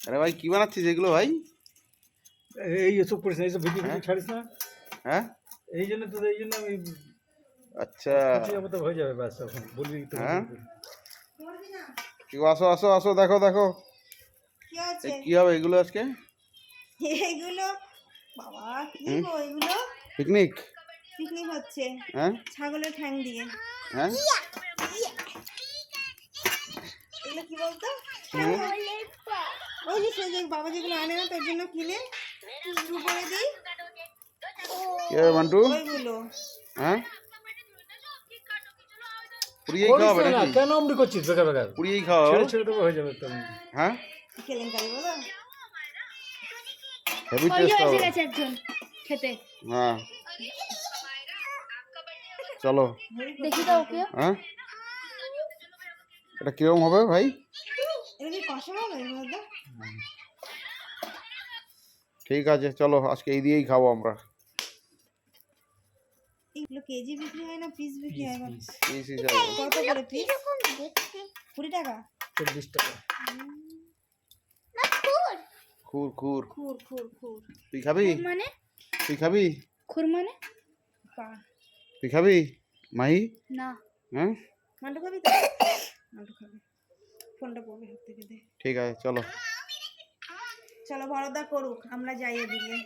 আরে ভাই কি বানাচ্ছিস এগুলো ভাই? এই এসব করিস না এইসব ভিডিও হ্যাঁ? ভিডিও ছাড়িস না। হ্যাঁ? এই জন্য তো এই জন্য আমি আচ্ছা। তো হয়ে যাবে ব্যাস এখন বলবি তো হ্যাঁ? কি গো, আসো আসো আসো দেখো দেখো। কি কি হবে এগুলো আজকে? এগুলো বাবা কি গো এগুলো? পিকনিক? পিকনিক হচ্ছে। হ্যাঁ? ছাগলের ঠ্যাং দিয়ে। হ্যাঁ? এগুলো কি বলতো? ওই যে সে যে বাবা যেগুলো আনে না তার জন্য কিনে শুরু করে দিই। কি হবে মান্টু হ্যাঁ? পুড়িয়েই খাওয়াবে না, নাকি? কেন অমনি করছিস বেকার বেকার? পুড়িয়েই খাওয়াবে ছেড়ে ছেড়ে দেবো হয়ে যাবে তো হ্যাঁ? কেলেঙ্কারি বলো। হেভি টেস্ট হবে। গেছে একজন খেতে। হ্যাঁ চলো। দেখি তো ওকে। হ্যাঁ? এটা কীরকম হবে ভাই? ঠিক আছে চলো আজকে এই দিয়েই খাব আমরা। এগুলো কেজি বিক্রি হয় না পিস বিক্রি হয় বলো? পিস হিসাবে কত করে পিস কুড়ি টাকা। চল্লিশ টাকা। খুর। খুর খুর। খুর খুর তুই খাবি? মানে? তুই খাবি? খুর মানে? তুই খাবি? মাহি? না। হ্যাঁ? মান্টু খাবি তো? মান্টু খাবে। ফোনটা পড়বে হাত থেকে দে। ঠিক আছে চলো। চলো বড়দা করুক আমরা যাই এদিকে।